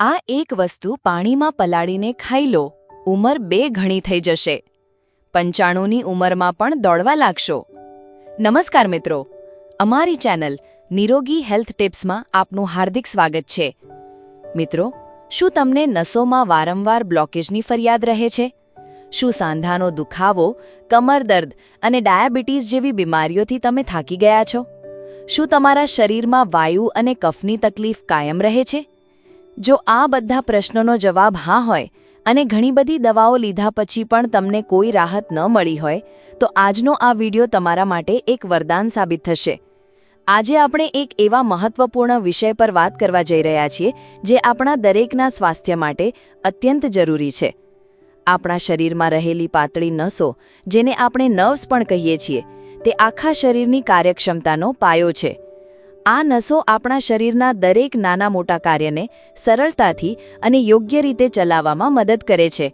આ એક વસ્તુ પાણીમાં પલાળીને ખાઈ લો. ઉંમર બે ઘણી થઈ જશે. પંચાણુંની ઉંમરમાં પણ દોડવા લાગશો. નમસ્કાર મિત્રો. અમારી ચેનલ નિરોગી હેલ્થ ટિપ્સમાં આપનું હાર્દિક સ્વાગત છે. મિત્રો, શું તમને નસોમાં વારંવાર બ્લોકેજની ફરિયાદ રહે છે? શું સાંધાનો દુખાવો, કમર દર્દ અને ડાયાબિટીસ જેવી બીમારીઓથી તમે થાકી ગયા છો? શું તમારા શરીરમાં વાયુ અને કફની તકલીફ કાયમ રહે છે? જો આ બધા પ્રશ્નોનો જવાબ હા હોય અને ઘણી બધી દવાઓ લીધા પછી પણ તમને કોઈ રાહત ન મળી હોય, તો આજનો આ વિડિયો તમારા માટે એક વરદાન સાબિત થશે. આજે આપણે એક એવા મહત્વપૂર્ણ વિષય પર વાત કરવા જઈ રહ્યા છીએ, જે આપણા દરેકના સ્વાસ્થ્ય માટે અત્યંત જરૂરી છે. આપણા શરીરમાં રહેલી પાતળી નસો, જેને આપણે નર્વ્સ પણ કહીએ છીએ, તે આખા શરીરની કાર્યક્ષમતાનો પાયો છે. આ નસો આપણા શરીરના દરેક નાના મોટા કાર્યને સરળતાથી અને યોગ્ય રીતે ચલાવવામાં મદદ કરે છે.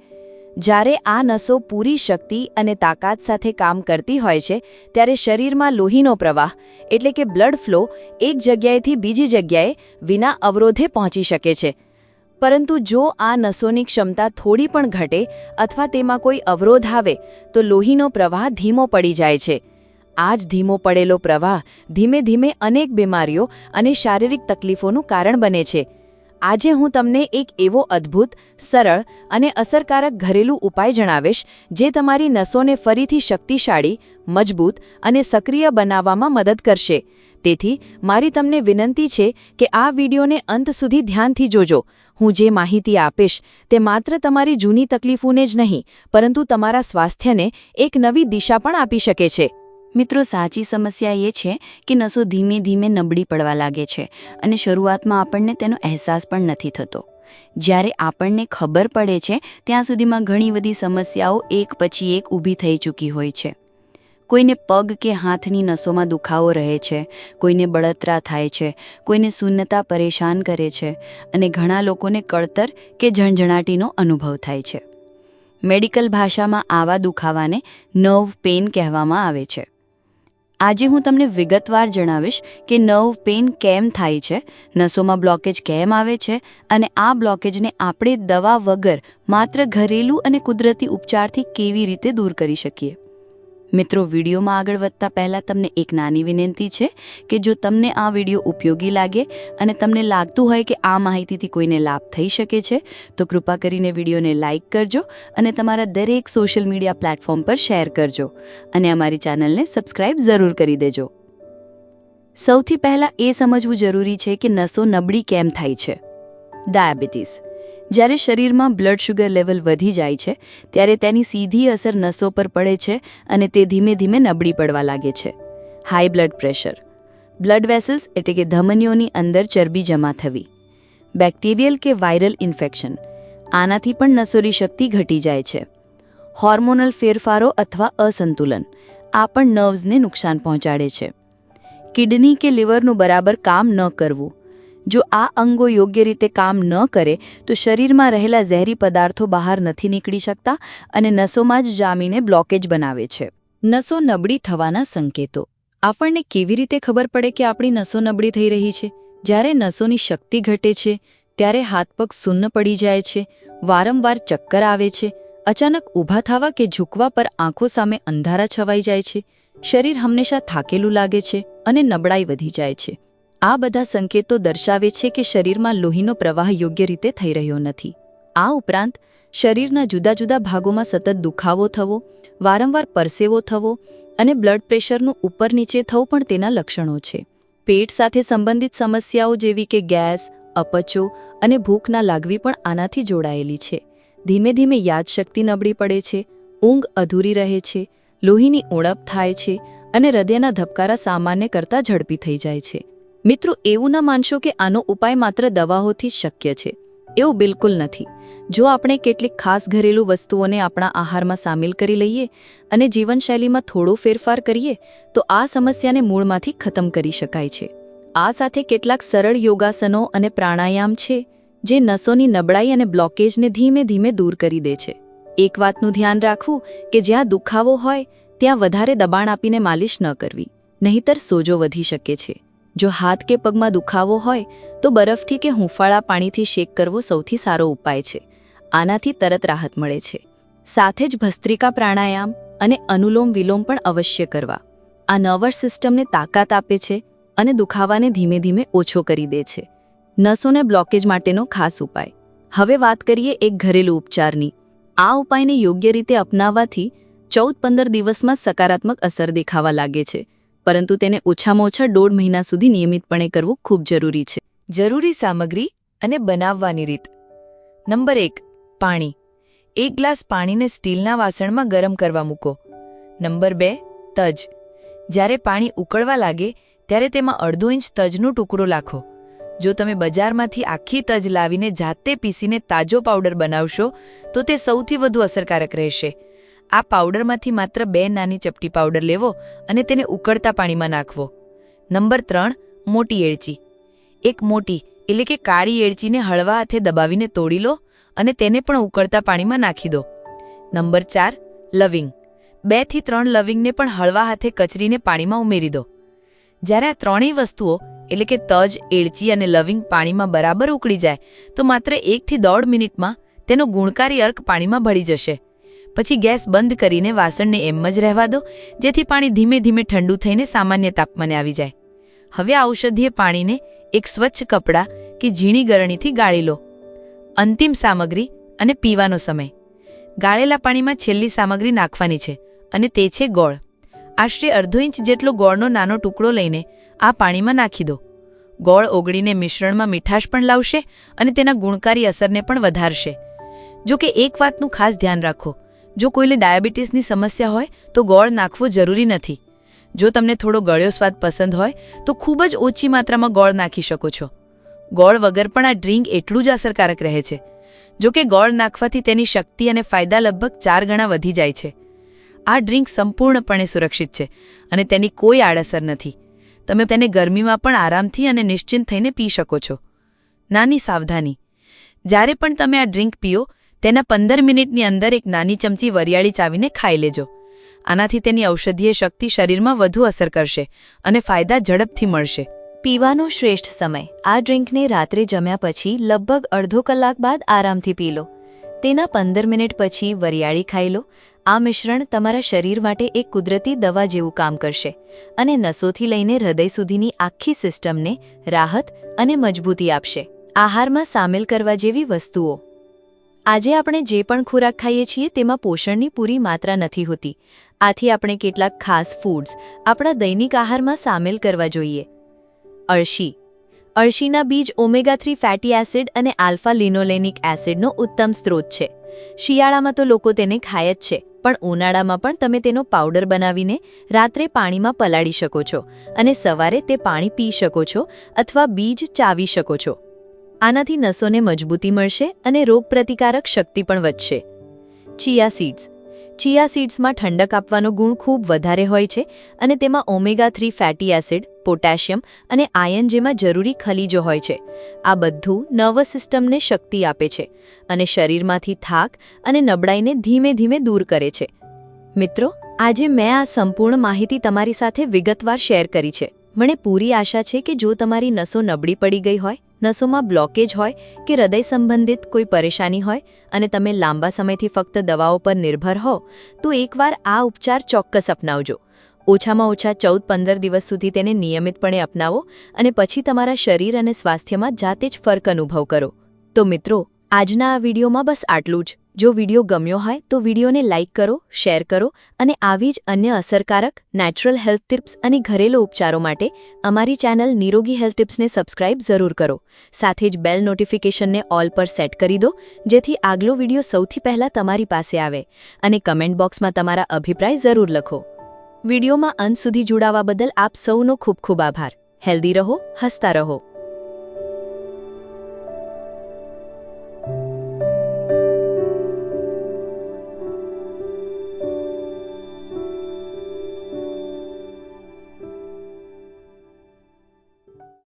જ્યારે આ નસો પૂરી શક્તિ અને તાકાત સાથે કામ કરતી હોય છે, ત્યારે શરીરમાં લોહીનો પ્રવાહ, એટલે કે બ્લડ ફ્લો, એક જગ્યાએથી બીજી જગ્યાએ વિના અવરોધે પહોંચી શકે છે. પરંતુ જો આ નસોની ક્ષમતા થોડી પણ ઘટે અથવા તેમાં કોઈ અવરોધ આવે, તો લોહીનો પ્રવાહ ધીમો પડી જાય છે. આ જ ધીમો પડેલો પ્રવાહ ધીમે ધીમે અનેક બીમારીઓ અને શારીરિક તકલીફોનું કારણ બને છે. આજે હું તમને એક એવો અદ્ભુત, સરળ અને અસરકારક ઘરેલું ઉપાય જણાવીશ, જે તમારી નસોને ફરીથી શક્તિશાળી, મજબૂત અને સક્રિય બનાવવામાં મદદ કરશે. તેથી, મારી તમને વિનંતી છે કે આ વિડીયોને અંત સુધી ધ્યાનથી જોજો. હું જે માહિતી આપીશ તે માત્ર તમારી જૂની તકલીફોને જ નહીં, પરંતુ તમારા સ્વાસ્થ્યને એક નવી દિશા પણ આપી શકે છે. મિત્રો, સાચી સમસ્યા એ છે કે નસો ધીમે ધીમે નબળી પડવા લાગે છે અને શરૂઆતમાં આપણને તેનો અહેસાસ પણ નથી થતો. જ્યારે આપણને ખબર પડે છે, ત્યાં સુધીમાં ઘણી બધી સમસ્યાઓ એક પછી એક ઊભી થઈ ચૂકી હોય છે. કોઈને પગ કે હાથની નસોમાં દુખાવો રહે છે, કોઈને બળતરા થાય છે, કોઈને શૂન્યતા પરેશાન કરે છે અને ઘણા લોકોને કળતર કે ઝણઝણાટીનો અનુભવ થાય છે. મેડિકલ ભાષામાં આવા દુખાવાને નર્વ પેઇન કહેવામાં આવે છે. આજે હું તમને વિગતવાર જણાવીશ કે નર્વ પેઇન કેમ થાય છે, નસોમાં બ્લોકેજ કેમ આવે છે અને આ બ્લોકેજને આપણે દવા વગર માત્ર ઘરેલું અને કુદરતી ઉપચારથી કેવી રીતે દૂર કરી શકીએ. મિત્રો, વિડીયોમાં આગળ વધતા પહેલાં તમને એક નાની વિનંતી છે કે જો તમને આ વીડિયો ઉપયોગી લાગે અને તમને લાગતું હોય કે આ માહિતીથી કોઈને લાભ થઈ શકે છે, તો કૃપા કરીને વિડીયોને લાઇક કરજો અને તમારા દરેક સોશિયલ મીડિયા પ્લેટફોર્મ પર શેર કરજો અને અમારી ચેનલને સબસ્ક્રાઇબ જરૂર કરી દેજો. સૌથી પહેલાં એ સમજવું જરૂરી છે કે નસો નબળી કેમ થાય છે? ડાયાબિટીસ. જ્યારે શરીરમાં બ્લડ શુગર લેવલ વધી જાય છે, ત્યારે તેની સીધી અસર નસો પર પડે છે અને તે ધીમે ધીમે નબળી પડવા લાગે છે. High blood pressure blood vessels એટલે કે ધમનીઓની અંદર ચરબી જમા થવી. બેક્ટેરિયલ કે વાયરલ ઇન્ફેક્શન આનાથી પણ નસોની શક્તિ ઘટી જાય છે. હોર્મોનલ ફેરફારો અથવા અસંતુલન. આ પણ નર્વ્સને નુકસાન પહોંચાડે છે. કિડની કે લીવરનું બરાબર કામ ન કરવું. જો આ અંગો યોગ્ય રીતે કામ ન કરે, તો શરીરમાં રહેલા ઝેરી પદાર્થો બહાર નથી નીકળી શકતા અને નસોમાં જ જામીને બ્લોકેજ બનાવે છે. નસો નબળી થવાના સંકેતો. આપણને કેવી રીતે ખબર પડે કે આપણી નસો નબળી થઈ રહી છે? જ્યારે નસોની શક્તિ ઘટે છે, ત્યારે હાથ પગ સુન્ન પડી જાય છે, વારંવાર ચક્કર આવે છે, અચાનક ઊભા થવા કે ઝૂકવા પર આંખો સામે અંધારા છવાઈ જાય છે, શરીર હંમેશા થાકેલું લાગે છે અને નબળાઈ વધી જાય છે. આ બધા સંકેતો દર્શાવે છે કે શરીરમાં લોહીનો પ્રવાહ યોગ્ય રીતે થઈ રહ્યો નથી. આ ઉપરાંત, શરીરના જુદા જુદા ભાગોમાં સતત દુખાવો થવો, વારંવાર પરસેવો થવો અને બ્લડ પ્રેશરનું ઉપર નીચે થવું પણ તેના લક્ષણો છે. પેટ સાથે સંબંધિત સમસ્યાઓ જેવી કે ગેસ, અપચો અને ભૂખ ના લાગવી પણ આનાથી જોડાયેલી છે. ધીમે ધીમે યાદશક્તિ નબળી પડે છે, ઊંઘ અધૂરી રહે છે, લોહીની ઉણપ થાય છે અને હૃદયના ધબકારા સામાન્ય કરતાં ઝડપી થઈ જાય છે. મિત્રો, એવું ન માનશો કે આનો ઉપાય માત્ર દવાઓથી શક્ય છે. એવું બિલકુલ નથી. જો આપણે કેટલીક ખાસ ઘરેલું વસ્તુઓને આપણા આહારમાં સામેલ કરી લઈએ અને જીવનશૈલીમાં થોડો ફેરફાર કરીએ, તો આ સમસ્યાને મૂળમાંથી ખતમ કરી શકાય છે. આ સાથે કેટલાક સરળ યોગાસનો અને પ્રાણાયામ છે, જે નસોની નબળાઈ અને બ્લોકેજને ધીમે ધીમે દૂર કરી દે છે. એક વાતનું ધ્યાન રાખવું કે જ્યાં દુખાવો હોય, ત્યાં વધારે દબાણ આપીને માલિશ ન કરવી, નહીતર સોજો વધી શકે છે. જો હાથ કે પગમાં દુખાવો હોય, તો બરફથી કે હૂંફાળા પાણીથી શેક કરવો સૌથી સારો ઉપાય છે. આનાથી તરત રાહત મળે છે. સાથે જ ભસ્ત્રિકા પ્રાણાયામ અને અનુલોમ વિલોમ પણ અવશ્ય કરવા. આ નર્વસ સિસ્ટમને તાકાત આપે છે અને દુખાવાને ધીમે ધીમે ઓછો કરી દે છે. નસોને બ્લોકેજ માટેનો ખાસ ઉપાય. હવે વાત કરીએ એક ઘરેલું ઉપચારની. આ ઉપાયને યોગ્ય રીતે અપનાવવાથી ચૌદ પંદર દિવસમાં સકારાત્મક અસર દેખાવા લાગે છે. પરંતુ તેને ઓછામાં ઓછા દોઢ મહિના સુધી નિયમિતપણે કરવું ખૂબ જરૂરી છે. જરૂરી સામગ્રી અને બનાવવાની રીત. નંબર એક, પાણી. એક ગ્લાસ પાણીને સ્ટીલના વાસણમાં ગરમ કરવા મૂકો. નંબર બે, તજ. જ્યારે પાણી ઉકળવા લાગે, ત્યારે તેમાં અડધો ઇંચ તજનો ટુકડો લાખો. જો તમે બજારમાંથી આખી તજ લાવીને જાતે પીસીને તાજો પાવડર બનાવશો, તો તે સૌથી વધુ અસરકારક રહેશે. આ પાવડરમાંથી માત્ર બે નાની ચપટી પાવડર લેવો અને તેને ઉકળતા પાણીમાં નાખવો. નંબર ત્રણ, મોટી એળચી એક મોટી, એટલે કે કાળી એળચીને હળવા હાથે દબાવીને તોડી લો અને તેને પણ ઉકળતા પાણીમાં નાખી દો. નંબર ચાર, લવિંગ. બેથી ત્રણ લવિંગને પણ હળવા હાથે કચરીને પાણીમાં ઉમેરી દો. જ્યારે આ ત્રણેય વસ્તુઓ, એટલે કે તજ એળચી અને લવિંગ પાણીમાં બરાબર ઉકળી જાય, તો માત્ર એકથી દોઢ મિનિટમાં તેનો ગુણકારી અર્ક પાણીમાં ભળી જશે. પછી ગેસ બંધ કરીને વાસણને એમ જ રહેવા દો, જેથી પાણી ધીમે ધીમે ઠંડુ થઈને સામાન્ય તાપમાને આવી જાય. હવે આ ઔષધીય પાણીને એક સ્વચ્છ કપડાં કે ઝીણી ગરણીથી ગાળી લો. અંતિમ સામગ્રી અને પીવાનો સમય. ગાળેલા પાણીમાં છેલ્લી સામગ્રી નાખવાની છે અને તે છે ગોળ. આશરે અડધો ઇંચ જેટલો ગોળનો નાનો ટુકડો લઈને આ પાણીમાં નાખી દો. ગોળ ઓગળીને મિશ્રણમાં મીઠાશ પણ લાવશે અને તેના ગુણકારી અસરને પણ વધારશે. જો કે એક વાતનું ખાસ ધ્યાન રાખો. જો કોઈને ડાયાબિટીસની સમસ્યા હોય, તો ગોળ નાખવો જરૂરી નથી. જો તમને થોડો ગળ્યો સ્વાદ પસંદ હોય, તો ખૂબ જ ઓછી માત્રામાં ગોળ નાખી શકો છો. ગોળ વગર પણ આ ડ્રિંક એટલું જ અસરકારક રહે છે. જો કે ગોળ નાખવાથી તેની શક્તિ અને ફાયદા લગભગ ચાર ગણા વધી જાય છે. આ ડ્રિંક સંપૂર્ણપણે સુરક્ષિત છે અને તેની કોઈ આડઅસર નથી. તમે તેને ગરમીમાં પણ આરામથી અને નિશ્ચિંત થઈને પી શકો છો. નાની સાવધાની. જ્યારે પણ તમે આ ડ્રિંક પીઓ તેના પંદર મિનિટની અંદર એક નાની ચમચી વરિયાળી ચાવીને ખાઈ લેજો. આનાથી તેની ઔષધીય શક્તિ શરીરમાં વધુ અસર કરશે અને ફાયદા ઝડપથી મળશે. પીવાનો શ્રેષ્ઠ સમય. આ ડ્રિંકને રાત્રે જમ્યા પછી લગભગ અડધો કલાક બાદ આરામથી પી લો. તેના પંદર મિનિટ પછી વરિયાળી ખાઈ લો. આ મિશ્રણ તમારા શરીર માટે એક કુદરતી દવા જેવું કામ કરશે અને નસોથી લઈને હૃદય સુધીની આખી સિસ્ટમને રાહત અને મજબૂતી આપશે. આહારમાં સામેલ કરવા જેવી વસ્તુઓ. આજે આપણે જે પણ ખોરાક ખાઈએ છીએ તેમાં પોષણની પૂરી માત્રા નથી હોતી. આથી આપણે કેટલાક ખાસ ફૂડ્સ આપણા દૈનિક આહારમાં સામેલ કરવા જોઈએ. અળશી. અળશીના બીજ ઓમેગા થ્રી ફેટી એસિડ અને આલ્ફા લિનોલેનિક એસિડનો ઉત્તમ સ્ત્રોત છે. શિયાળામાં તો લોકો તેને ખાય જ છે, પણ ઉનાળામાં પણ તમે તેનો પાવડર બનાવીને રાત્રે પાણીમાં પલાળી શકો છો અને સવારે તે પાણી પી શકો છો અથવા બીજ ચાવી શકો છો. આનાથી નસોને મજબૂતી મળશે અને રોગપ્રતિકારક શક્તિ પણ વધશે. ચિયા સીડ્સ. ચિયા સીડ્સમાં ઠંડક આપવાનો ગુણ ખૂબ વધારે હોય છે અને તેમાં omega three fatty acid, potassium અને આયન જેમાં જરૂરી ખલીજો હોય છે. આ બધું નર્વસ સિસ્ટમને શક્તિ આપે છે અને શરીરમાંથી થાક અને નબળાઈને ધીમે ધીમે દૂર કરે છે. મિત્રો, આજે મેં આ સંપૂર્ણ માહિતી તમારી સાથે વિગતવાર શેર કરી છે. મને પૂરી આશા છે કે જો તમારી નસો નબળી પડી ગઈ હોય નસોમાં બ્લોકેજ હોય કે હૃદય સંબંધિત કોઈ પરેશાની હોય અને તમે લાંબા સમયથી ફક્ત દવાઓ પર નિર્ભર હો, તો એકવાર આ ઉપચાર ચોક્કસ અપનાવજો. ઓછામાં ઓછા ચૌદ પંદર દિવસ સુધી તેને નિયમિતપણે અપનાવો અને પછી તમારા શરીર અને સ્વાસ્થ્યમાં જાતે જ ફર્ક અનુભવ કરો. તો મિત્રો આજના આ વિડીયોમાં બસ આટલું જ. જો વીડિયો ગમ્યો હોય તો વિડીયોને લાઇક કરો, શેર કરો અને આવી જ અન્ય અસરકારક, નેચરલ હેલ્થ ટિપ્સ અને ઘરેલુ ઉપચારો માટે અમારી ચેનલ નિરોગી હેલ્થ ટિપ્સને સબસ્ક્રાઇબ જરૂર કરો. સાથે જ બેલ નોટિફિકેશનને ઓલ પર સેટ કરી દો, જેથી આગલો વીડિયો સૌથી પહેલાં તમારી પાસે આવે અને કમેન્ટ બોક્સમાં તમારા અભિપ્રાય જરૂર લખો. વિડીયોમાં અંત સુધી જોડાવા બદલ આપ સૌનો ખૂબ ખૂબ આભાર. હેલ્ધી રહો, હસતા રહો.